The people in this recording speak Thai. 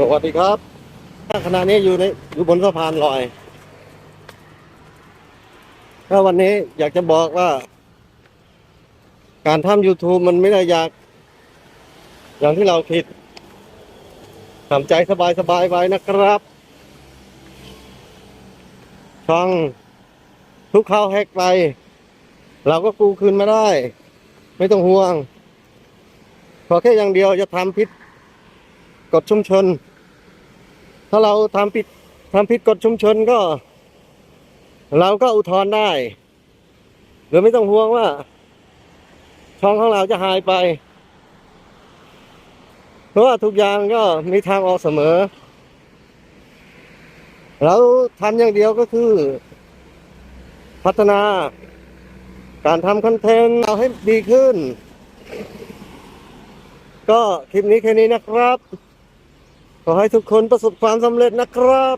สวัสดีครับขณะนี้อยู่ในอยู่บนสะพานลอยถ้าวันนี้อยากจะบอกว่า การทำ YouTube มันไม่ได้อยาก อย่างที่เราคิดทำใจสบายๆไว้นะครับ ช่องทุกข้าวแฮกไป เราก็กูคืนมาได้ ไม่ต้องห่วง ขอแค่อย่างเดียวจะทำผิด กฎชุมชน ถ้าเราทำผิดทำผิดกฎชุมชนก็ เราก็อุทธรณ์ได้ หรือไม่ต้องห่วงว่า ช่องของเราจะหายไป เพราะว่าทุกอย่างก็มีทางออกเสมอ เราทำอย่างเดียวก็คือ พัฒนาการทำคอนเทนต์เอาให้ดีขึ้น ก็คลิปนี้แค่นี้นะครับ ขอให้ทุกคนประสบความสำเร็จนะครับ